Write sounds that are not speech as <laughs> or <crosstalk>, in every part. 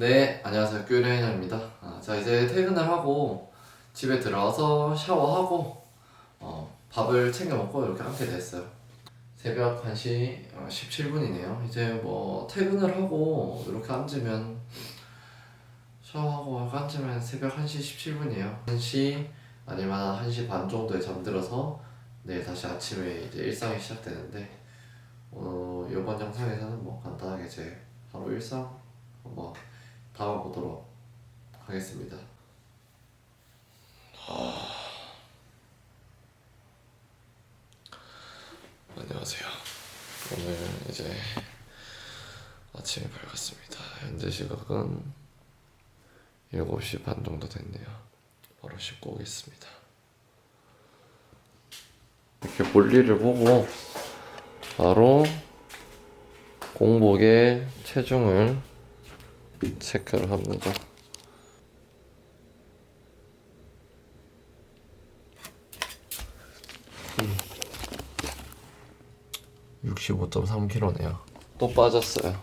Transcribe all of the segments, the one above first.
네, 안녕하세요. 큐레이너입니다. 아, 자, 이제 퇴근을 하고 집에 들어와서 샤워하고 어, 밥을 챙겨 먹고 이렇게 앉게 됐어요. 새벽 1시 17분이네요. 이제 뭐 퇴근을 하고 이렇게 앉으면 샤워하고 앉으면 새벽 1시 17분이에요. 1시 아니면 1시 반 정도에 잠들어서 내일 다시 아침에 이제 일상이 시작되는데 어, 이번 영상에서는 뭐 간단하게 제 하루 일상 뭐 담아보도록 하겠습니다. 안녕하세요. 오늘 이제 아침이 밝았습니다. 현재 시각은 7시 반 정도 됐네요. 바로 씻고 오겠습니다. 이렇게 볼일을 보고 바로 공복의 체중을 체크를 합니다. 음. 65.3kg네요. 또 빠졌어요.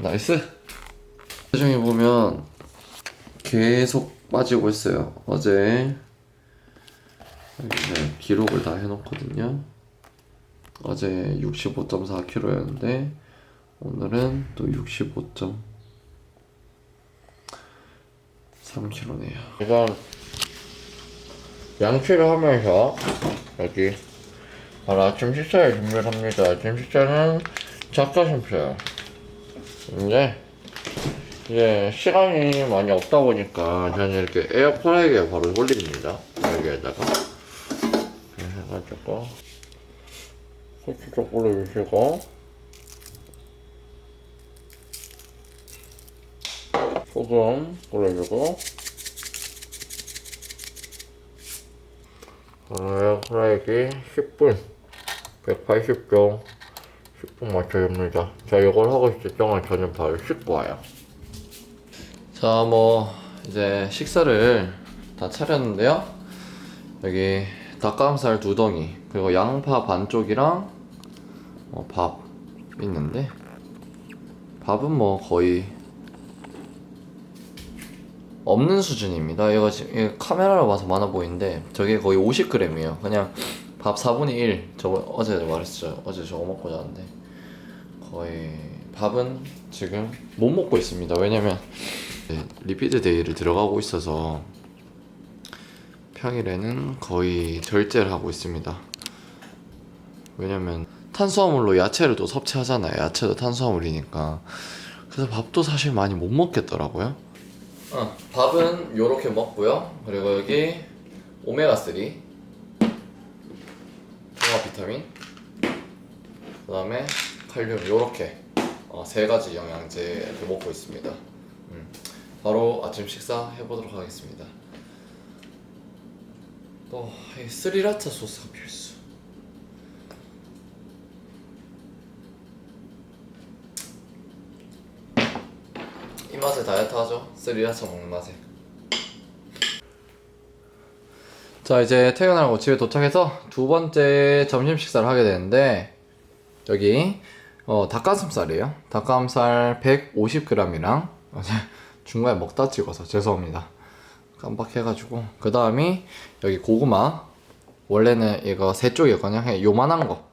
나이스. 체중이 보면 계속 빠지고 있어요. 어제 기록을 다 해놓거든요. 어제 65.4kg였는데 오늘은 또 65.3kg네요. 일단 양치를 하면서 여기 바로 아침 식사를 준비를 합니다. 아침 식사는 닭가슴살. 근데 이제 시간이 많이 없다 보니까 저는 이렇게 에어프라이기에 바로 올립니다. 여기에다가 이렇게 해가지고 후추 좀 올려주시고 소금 올려주고. 에어프라이기 10분. 180도 10분 맞춰줍니다. 자 이걸 하고 있을 동안 저는 바로 씻고 와요. 자 뭐 이제 식사를 다 차렸는데요. 여기 닭가슴살 두 덩이 그리고 양파 반쪽이랑 어, 밥 있는데. 밥은 뭐 거의 없는 수준입니다. 이거 지금 카메라로 봐서 많아 보이는데 저게 거의 50g이에요. 그냥 밥 4분의 1. 저거 어제 말했죠. 어제 저거 먹고 자는데 거의 밥은 지금 못 먹고 있습니다. 왜냐면 네, 리피드 데이를 들어가고 있어서 평일에는 거의 절제를 하고 있습니다. 왜냐면 탄수화물로 야채를 또 섭취하잖아요. 야채도 탄수화물이니까. 그래서 밥도 사실 많이 못 먹겠더라고요. 어, 밥은 요렇게 먹고요. 그리고 여기 오메가3 종합 비타민 그 다음에 칼륨 요렇게 어, 세 가지 영양제 이렇게 먹고 있습니다. 음, 바로 아침 식사 해보도록 하겠습니다. 또이 스리라차 소스가 필수. 이 맛에 다이어트 하죠. 스리라차 먹는 맛에. 자 이제 퇴근하고 집에 도착해서 두 번째 점심 식사를 하게 되는데 여기 어, 닭가슴살이에요. 닭가슴살 150g이랑 어제 <laughs> 중간에 먹다 찍어서 죄송합니다. 깜빡해가지고 그 다음이 여기 고구마 원래는 이거 세 쪽이거든요. 그냥 요만한 거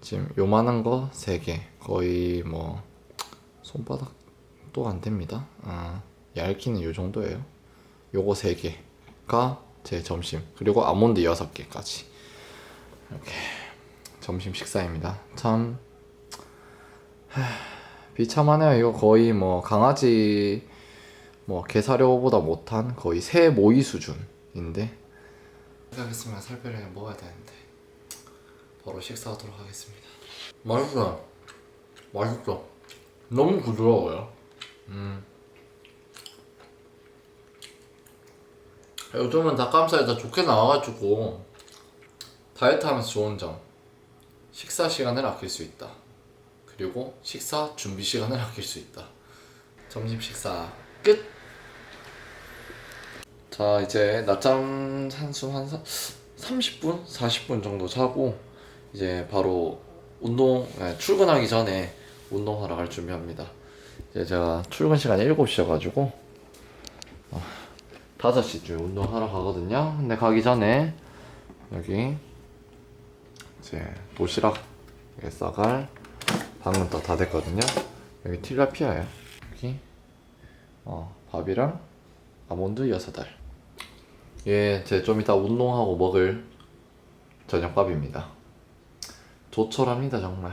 지금 요만한 거세개 거의 뭐 손바닥 도안 됩니다. 아, 얇기는 요 정도예요. 요거 세 개가 제 점심 그리고 아몬드 여섯 개까지 이렇게 점심 식사입니다. 참 하, 비참하네요. 이거 거의 뭐 강아지 뭐 개사료보다 못한 거의 새 모이 수준인데 생각했으면 살빼를 먹어야 되는데 바로 식사하도록 하겠습니다. 맛있어, 맛있어. 너무 부드러워요. 음. 요즘은 닭가슴살이 다 좋게 나와가지고 다이어트 하면서 좋은 점 식사 시간을 아낄 수 있다 그리고 식사 준비 시간을 <laughs> 아낄 수 있다 점심 식사 끝! 자 이제 낮잠 한숨 한 30분? 40분 정도 자고 이제 바로 운동 네, 출근하기 전에 운동하러 갈 준비합니다 이 제 제가 출근 시간이 7시여가지고 5시쯤 운동하러 가거든요. 근데 가기 전에 여기 이제 도시락 싸갈 방금 다, 다 됐거든요. 여기 틸라피아예요. 여기 어, 밥이랑 아몬드 6알. 예, 제 좀 이따 운동하고 먹을 저녁밥입니다. 조촐합니다 정말.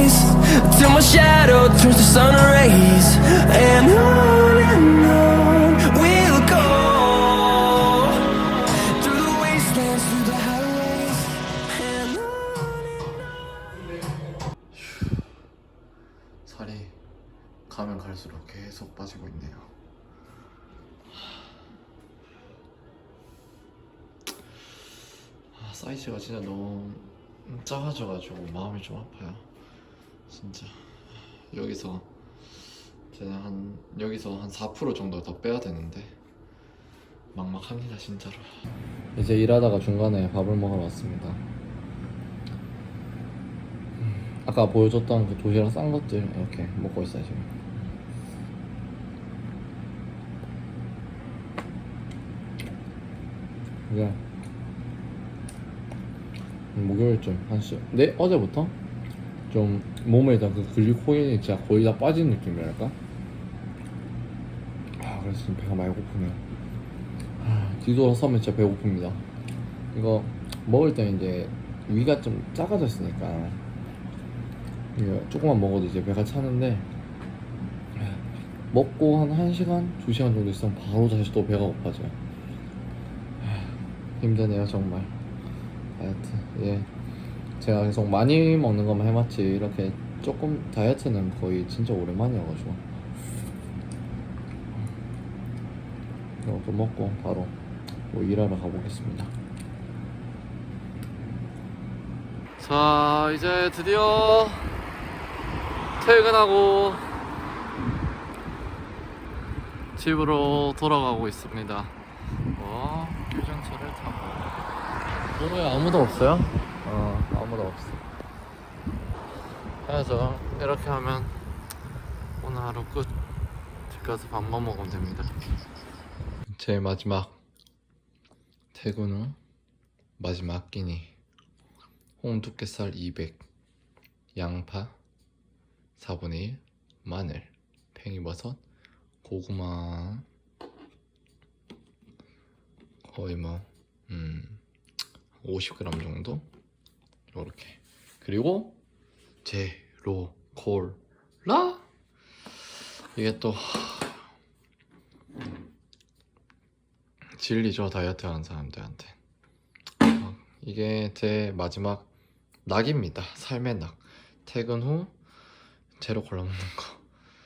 till my shadow turns to sun rays. And on and on we'll go through the wastelands, through the highways, and on. 살이 가면 갈수록 계속 빠지고 있네요. 아, 사이즈가 진짜 너무 작아져가지고 마음이 좀 아파요. 진짜 여기서 제가 한 여기서 한 4% 정도 더 빼야 되는데 막막합니다 진짜로. 이제 일하다가 중간에 밥을 먹으러 왔습니다. 아까 보여줬던 그 도시락 싼 것들 이렇게 먹고 있어요 지금. 이게 목요일쯤 한 시. 네 어제부터 좀 몸에 일단 그 글리코겐이 진짜 거의 다 빠진 느낌이랄까. 아 그래서 지금 배가 많이 고프네요. 아, 뒤돌아서면 진짜 배고픕니다. 이거 먹을 때 이제 위가 좀 작아졌으니까 이거 조금만 먹어도 이제 배가 차는데 먹고 한 1시간, 2시간 정도 있으면 바로 다시 또 배가 고파져요 힘드네요 정말 다이어트 예 제가 계속 많이 먹는 것만 해봤지 이렇게 조금 다이어트는 거의 진짜 오랜만이어가지고. 이것도 먹고 바로 또 일하러 가보겠습니다. 자 이제 드디어 퇴근하고 집으로 돌아가고 있습니다. 어, 유전차를 타고. 도로에 아무도 없어요? 어 그래서 이렇게 하면 오늘 하루 끝. 집 가서 밥만 먹으면 됩니다. 제 마지막. 퇴근 후 마지막 끼니. 홍두깨살 200 양파 4분의 1 마늘. 팽이버섯. 고구마. 거의 뭐 음, 50g 정도? 요렇게. 그리고 제로 콜라? 이게 또 진리죠 다이어트 하는 사람들한테. 어, 이게 제 마지막 낙입니다. 삶의 낙. 퇴근 후 제로 콜라 먹는 거